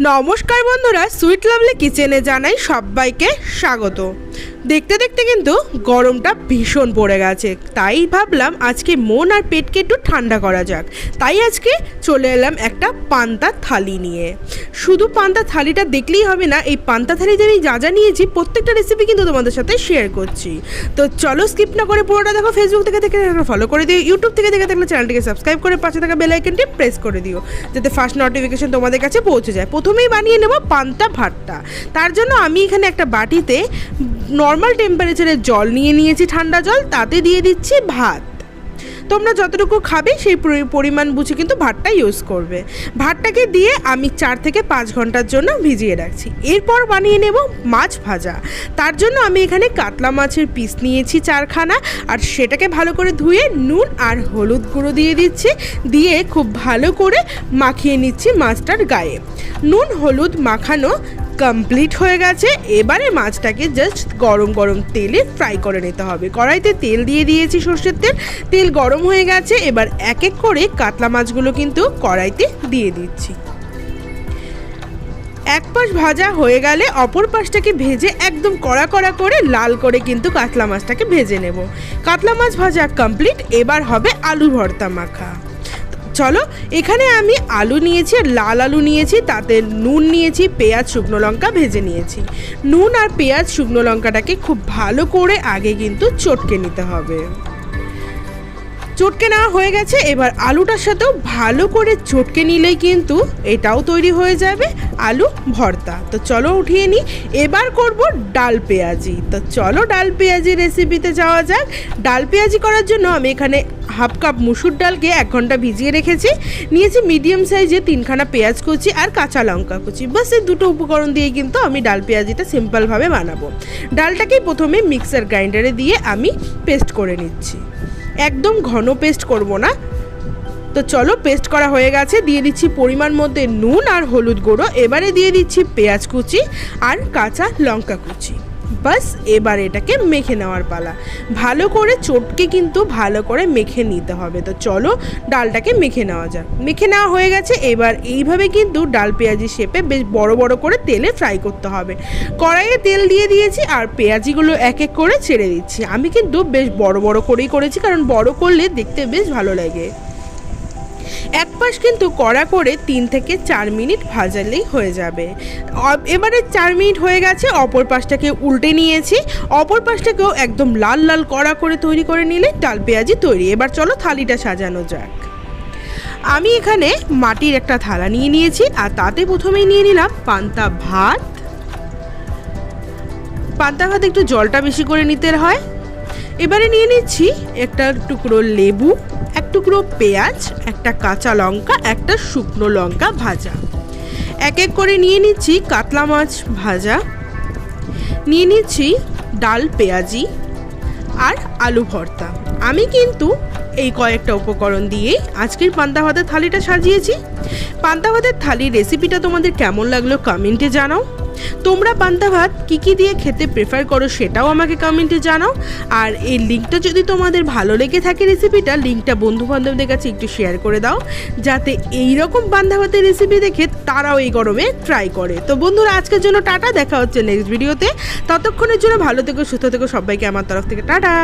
নমস্কার বন্ধুরা sweet lovely কিচেনে জানাই সবাইকে স্বাগত। দেখতে দেখতে কিন্তু গরমটা ভীষণ পড়ে গেছে। তাই ভাবলাম আজকে মন আর পেটকে একটু ঠান্ডা করা যাক। তাই আজকে চলে এলাম একটা পান্তা থালি নিয়ে। শুধু পান্তা থালিটা দেখলেই হবে না, এই পান্তা থালিতে আমি যা যা নিয়েছি, প্রত্যেকটা রেসিপি কিন্তু তোমাদের সাথে শেয়ার করছি। তো চলো স্কিপ না করে পুরোটা দেখো ফেসবুক থেকে থেকে ফলো করে দিও ইউটিউব থেকে দেখে থাকলে চ্যানেলটিকে সাবস্ক্রাইব করে পাশে থাকা বেল আইকনটি প্রেস করে দিও, যাতে ফার্স্ট নোটিফিকেশন তোমাদের কাছে পৌঁছে যায়। প্রথমেই বানিয়ে নেব পান্তা ভাতটা। তার জন্য আমি এখানে একটা বাটিতে নর্মাল টেম্পারেচারের জল নিয়ে নিয়েছি ঠান্ডা জল, তাতে দিয়ে দিচ্ছি ভাত। তোমরা যতটুকু খাবে সেই পরিমাণ বুঝে কিন্তু ভাতটা ইউজ করবে। ভাতটাকে দিয়ে আমি চার থেকে পাঁচ ঘণ্টার জন্য ভিজিয়ে রাখছি। এরপর বানিয়ে নেব মাছ ভাজা। তার জন্য আমি এখানে কাতলা মাছের পিস নিয়েছি চারখানা, আর সেটাকে ভালো করে ধুয়ে নুন আর হলুদ গুঁড়ো দিয়ে দিচ্ছি। দিয়ে খুব ভালো করে মাখিয়ে নিচ্ছি মাছটার গায়ে। নুন, হলুদ মাখানো কমপ্লিট হয়ে গেছে, এবারে মাছটাকে জাস্ট গরম গরম তেলে ফ্রাই করে নিতে হবে। কড়াইতে তেল দিয়ে দিয়েছি সর্ষের তেল তেল গরম হয়ে গেছে, এবার এক এক করে কাতলা মাছগুলো কিন্তু কড়াইতে দিয়ে দিচ্ছি। এক পাশ ভাজা হয়ে গেলে অপর পাশটাকে ভেজে একদম কড়া কড়া করে লাল করে কিন্তু কাতলা মাছটাকে ভেজে নেব। কাতলা মাছ ভাজা কমপ্লিট এবার হবে আলু ভর্তা মাখা। চলো, এখানে আমি আলু নিয়েছি আর লাল আলু নিয়েছি, তাতে নুন নিয়েছি, পেঁয়াজ, শুকনো লঙ্কা ভেজে নিয়েছি। নুন আর পেঁয়াজ, শুকনো লঙ্কাটাকে খুব ভালো করে আগে কিন্তু চটকে নিতে হবে। চটকে নেওয়া হয়ে গেছে। এবার আলুটার সাথেও ভালো করে চটকে নিলেই কিন্তু এটাও তৈরি হয়ে যাবে, আলু, ভর্তা। তো চলো উঠিয়ে নিই। এবার করব ডাল পেঁয়াজি। তো চলো ডাল পেঁয়াজি রেসিপিতে যাওয়া যাক। ডাল পেঁয়াজি করার জন্য আমি এখানে হাফ কাপ মুসুর ডালকে এক ঘণ্টা ভিজিয়ে রেখেছি। নিয়েছি মিডিয়াম সাইজে তিনখানা পেঁয়াজ কুচি আর কাঁচা লঙ্কা কুচি। বাস এই দুটো উপকরণ দিয়ে কিন্তু আমি ডাল পেঁয়াজিটা সিম্পলভাবে বানাবো। ডালটাকে প্রথমে মিক্সার গ্রাইন্ডারে দিয়ে আমি পেস্ট করে নিচ্ছি। একদম ঘন পেস্ট করব না। তো চলো পেস্ট করা হয়ে গেছে, দিয়ে দিচ্ছি পরিমাণ মধ্যে নুন আর হলুদ গুঁড়ো। এবারে দিয়ে দিচ্ছি পেঁয়াজ কুচি আর কাঁচা লঙ্কা কুচি। বাস, এবার এটাকে মেখে নেওয়ার পালা। ভালো করে চটকে কিন্তু ভালো করে মেখে নিতে হবে। তো চলো, ডালটাকে মেখে নেওয়া যাক। মেখে নেওয়া হয়ে গেছে, এবার এইভাবে কিন্তু ডাল পেঁয়াজি শেপে বেশ বড় বড় করে তেলে ফ্রাই করতে হবে। কড়াইয়ে তেল দিয়ে দিয়েছি আর পেঁয়াজিগুলো এক এক করে ছেড়ে দিচ্ছি। আমি কিন্তু বেশ বড় বড় করেই করেছি, কারণ বড় করলে দেখতে বেশ ভালো লাগে। এক পাশ কিন্তু কড়া করে তিন থেকে চার মিনিট ভাজালেই হয়ে যাবে। এবারে চার মিনিট হয়ে গেছে, অপর পাশটাকে উল্টে নিয়েছি। অপর পাশটাকেও একদম লাল লাল কড়া করে তৈরি করে নিলে ডাল পেঁয়াজি তৈরি। এবার চলো থালিটা সাজানো যাক। আমি এখানে মাটির একটা থালা নিয়ে নিয়েছি, আর তাতে প্রথমেই নিয়ে নিলাম পান্তা ভাত। পান্তা ভাত একটু জলটা বেশি করে নিতে হয়। এবারে নিয়ে নিচ্ছি একটা টুকরো লেবু, এক টুকরো পেঁয়াজ, একটা কাঁচা লঙ্কা, একটা শুকনো লঙ্কা ভাজা। এক এক করে নিয়ে নিচ্ছি কাতলা মাছ ভাজা। নিয়ে নিচ্ছি ডাল পেঁয়াজি আর আলু ভর্তা। আমি কিন্তু এই কয়েকটা উপকরণ দিয়েই আজকের পান্তা ভাতের থালিটা সাজিয়েছি। পান্তা ভাতের থালির রেসিপিটা তোমাদের কেমন লাগল কমেন্টে জানাও। তোমরা পান্তা ভাত কী কী দিয়ে খেতে প্রেফার করো সেটাও আমাকে কমেন্টে জানাও। আর এই লিঙ্কটা যদি তোমাদের ভালো লেগে থাকে রেসিপিটা লিঙ্কটা বন্ধু বান্ধবদের কাছে একটু শেয়ার করে দাও, যাতে এই রকম পান্তা ভাতের রেসিপি দেখে তারাও এই গরমে ট্রাই করে। তো বন্ধুরা, আজকের জন্য টাটা, দেখা হচ্ছে নেক্সট ভিডিওতে ততক্ষণের জন্য ভালো থেকো, সুস্থ থেকো, সবাইকে আমার তরফ থেকে টাটা।